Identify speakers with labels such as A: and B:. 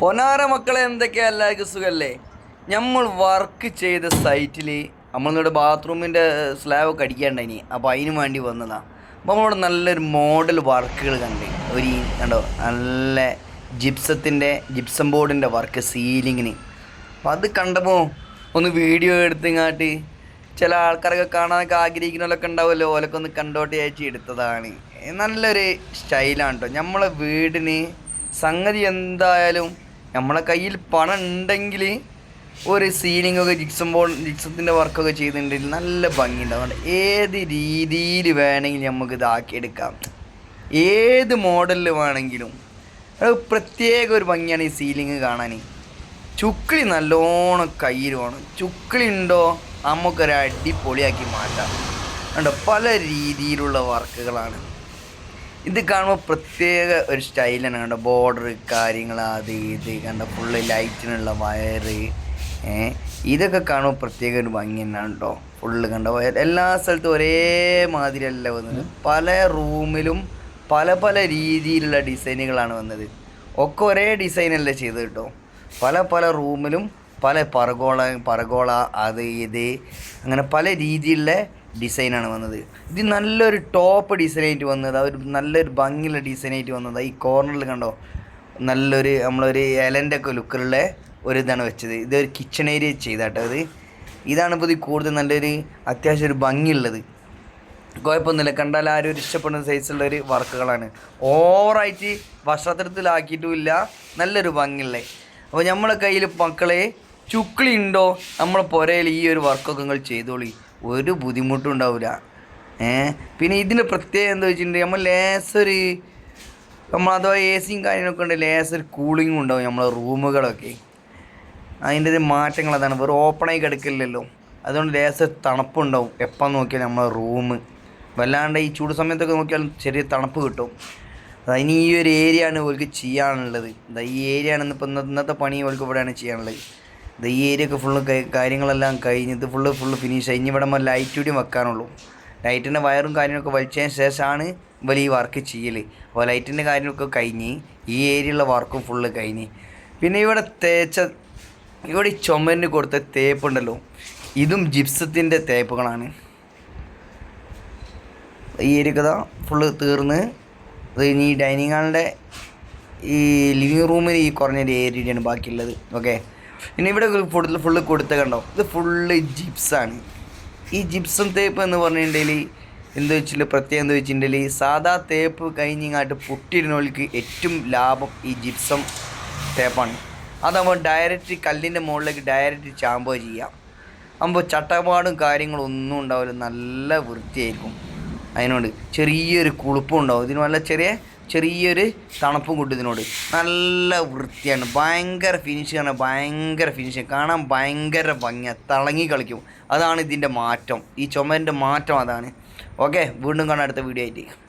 A: പൊനാര മക്കളെ എന്തൊക്കെയാ? എല്ലാവർക്കും സുഖല്ലേ? നമ്മൾ വർക്ക് ചെയ്ത സൈറ്റിൽ നമ്മളിവിടെ ബാത്റൂമിന്റെ സ്ലാബ് ഒക്കെ അടിക്കാണ്ടായിനി അപ്പോൾ അതിന് വേണ്ടി വന്നതാണ് അപ്പോൾ നമ്മളിവിടെ നല്ലൊരു മോഡൽ വർക്കുകൾ കണ്ട്. ഒരു കണ്ടോ? നല്ല ജിപ്സത്തിന്റെ ജിപ്സം ബോർഡിന്റെ വർക്ക് സീലിങ്ങിന് അപ്പോൾ അത് കണ്ടപ്പോൾ ഒന്ന് വീഡിയോ എടുത്തിങ്ങാട്ട് ചില ആൾക്കാരൊക്കെ കാണാനൊക്കെ ആഗ്രഹിക്കുന്നവരൊക്കെ ഉണ്ടാവുമല്ലോ? ഓലൊക്കെ ഒന്ന് കണ്ടോട്ട് ചേച്ചി എടുത്തതാണ്. നല്ലൊരു സ്റ്റൈലാണ് കേട്ടോ നമ്മളെ വീടിന് സംഗതി എന്തായാലും നമ്മളെ കയ്യിൽ പണം ഉണ്ടെങ്കിൽ ഒരു ഒക്കെ ജിക്സം ബോൾ ജിക്സത്തിന്റെ വർക്കൊക്കെ ചെയ്തിട്ടുണ്ടെങ്കിൽ നല്ല ഭംഗിയുണ്ടാവും. ഏത് രീതിയിൽ വേണമെങ്കിൽ നമുക്ക് ഇതാക്കിയെടുക്കാം. ഏത് മോഡലിൽ വേണമെങ്കിലും. പ്രത്യേക ഒരു ഭംഗിയാണ് ഈ സീലിംഗ് കാണാൻ ചുക്കിളി നല്ലോണം കയ്യിൽ വേണം. ചുക്കിളി ഉണ്ടോ? നമുക്കൊരു അടിപൊളിയാക്കി മാറ്റാം. കണ്ടോ? പല രീതിയിലുള്ള വർക്കുകളാണ് ഇത് കാണുമ്പോൾ പ്രത്യേക ഒരു സ്റ്റൈലാണ് കണ്ടോ? ബോർഡർ കാര്യങ്ങൾ അത് ഇത് കണ്ട? ഫുള്ള് ലൈറ്റിനുള്ള വയറ് ഇതൊക്കെ കാണുമ്പോൾ പ്രത്യേക ഒരു ഭംഗി തന്നെയാണ് കേട്ടോ ഫുള്ള് കണ്ടോ? എല്ലാ സ്ഥലത്തും ഒരേ മാതിരിയല്ല വന്നത്. പല റൂമിലും പല പല രീതിയിലുള്ള ഡിസൈനുകളാണ് വന്നത്. ഒക്കെ ഒരേ ഡിസൈനല്ല ചെയ്തത് കേട്ടോ. പല പല റൂമിലും പല പറഗോള പറഗോള അത് ഇത്. അങ്ങനെ പല രീതിയിലുള്ള ഡിസൈനാണ് വന്നത്. ഇത് നല്ലൊരു ടോപ്പ് ഡിസൈനായിട്ട് വന്നത്. ഒരു നല്ലൊരു ഭംഗിയുള്ള ഡിസൈനായിട്ട് വന്നത്. ഈ കോർണറിൽ കണ്ടോ? നല്ലൊരു നമ്മളൊരു ഇലന്റെ ഒക്കെ ലുക്കിലുള്ള ഒരു ഇതാണ് വെച്ചത്. ഇതൊരു കിച്ചൺ ഏരിയ ചെയ്താട്ടോ അത് ഇതാണ് ഇപ്പോൾ ഇത് കൂടുതൽ നല്ലൊരു അത്യാവശ്യം ഒരു ഭംഗിയുള്ളത്. കുഴപ്പമൊന്നുമില്ല. കണ്ടാൽ ആരും ഒരു ഇഷ്ടപ്പെടുന്ന സൈസുള്ള ഒരു വർക്കുകളാണ്. ഓവറായിട്ട് വസ്ത്രത്തിലാക്കിയിട്ടുമില്ല നല്ലൊരു ഭംഗിയുള്ള. അപ്പോൾ നമ്മളെ കയ്യിൽ മക്കളെ ചുക്ലി ഉണ്ടോ? നമ്മളെ പുരയിൽ ഈ ഒരു വർക്കൊക്കെ നിങ്ങൾ ചെയ്തോളി. ഒരു ബുദ്ധിമുട്ടും ഉണ്ടാവില്ല ഏ? പിന്നെ ഇതിന്റെ പ്രത്യേകത എന്താ വെച്ചിട്ടുണ്ടെങ്കിൽ നമ്മൾ ലേസർ നമ്മൾ അഥവാ എ സിയും കാര്യങ്ങളൊക്കെ ഉണ്ട് ലേസർ കൂളിങ്ങും ഉണ്ടാവും നമ്മളെ റൂമുകളൊക്കെ. അതിന്റെ മാറ്റങ്ങൾ അതാണ്. വെറും ഓപ്പണായി കിടക്കില്ലല്ലോ. അതുകൊണ്ട് ലേസർ തണുപ്പുണ്ടാവും എപ്പം നോക്കിയാൽ നമ്മളെ റൂം. വല്ലാണ്ട് ഈ ചൂട് സമയത്തൊക്കെ നോക്കിയാൽ ചെറിയ തണുപ്പ് കിട്ടും. അതിന് ഈ ഒരു ഏരിയ ആണ് ഓൾക്ക് ചെയ്യാനുള്ളത്. ഈ ഏരിയ ആണ് ഇന്നിപ്പോൾ ഇന്നത്തെ പണി ഓൾക്ക് ഇവിടെയാണ് ചെയ്യാനുള്ളത്. ദാ ഈ ഏരിയ ഒക്കെ ഫുള്ള് കാര്യങ്ങളെല്ലാം കഴിഞ്ഞ് ഇത് ഫുള്ള് ഫുള്ള് ഫിനിഷ് ഇനി ഇവിടെ ലൈറ്റ് കൂടി വെക്കാനുള്ളൂ. ലൈറ്റിന്റെ വയറും കാര്യങ്ങളൊക്കെ വലിച്ചതിന് ശേഷമാണ് ഇവർ ഈ വർക്ക് ചെയ്യൽ അപ്പോൾ ലൈറ്റിന്റെ കാര്യങ്ങളൊക്കെ കഴിഞ്ഞ് ഈ ഏരിയയിലുള്ള വർക്കും ഫുള്ള് കഴിഞ്ഞ്. പിന്നെ ഇവിടെ തേച്ച ഇവിടെ ഈ ചുമരിന് കൊടുത്ത തേപ്പുണ്ടല്ലോ ഇതും ജിപ്സത്തിന്റെ തേപ്പുകളാണ്. ഈ ഏരിയക്കഥ ഫുള്ള് തീർന്ന്. ഈ ഡൈനിങ് ഹാളിന്റെ ഈ ലിവിങ് റൂമിൽ ഈ കുറഞ്ഞൊരു ഏരിയയാണ് ബാക്കിയുള്ളത്. ഓക്കെ പിന്നെ ഇവിടെ ഫുള്ള് ഫുള്ള് കൊടുത്ത കണ്ടോ? ഇത് ഫുള്ള് ജിപ്സാണ് ഈ ജിപ്സം തേപ്പ് എന്ന് പറഞ്ഞിട്ടുണ്ടെങ്കിൽ എന്ത് വെച്ചില്ല പ്രത്യേകം എന്ന് വെച്ചിട്ടുണ്ടെങ്കിൽ സാധാ തേപ്പ് കഴിഞ്ഞിങ്ങാട്ട് പൊട്ടിയിടുന്നവർക്ക് ഏറ്റവും ലാഭം ഈ ജിപ്സം തേപ്പാണ് അതാകുമ്പോൾ ഡയറക്റ്റ് കല്ലിന്റെ മുകളിലേക്ക് ഡയറക്റ്റ് ചാമ്പോ ചെയ്യാം ആകുമ്പോൾ ചട്ടപാടും കാര്യങ്ങളും ഒന്നും ഉണ്ടാവില്ല. നല്ല വൃത്തിയായിരിക്കും. അതിനോട് ചെറിയൊരു കുളിപ്പുണ്ടാവും ഇതിന് നല്ല ചെറിയ ചെറിയൊരു തണുപ്പും കിട്ടും ഇതിനോട്. നല്ല വൃത്തിയാണ്. ഭയങ്കര ഫിനിഷ് ആണ്. ഭയങ്കര ഫിനിഷ് കാണാൻ ഭയങ്കര ഭംഗിയാണ് തിളങ്ങി കളിക്കും. അതാണ് ഇതിന്റെ മാറ്റം. ഈ ചുമരിന്റെ മാറ്റം അതാണ്. ഓക്കെ വീണ്ടും കാണാം അടുത്ത വീഡിയോ ആയിട്ട്.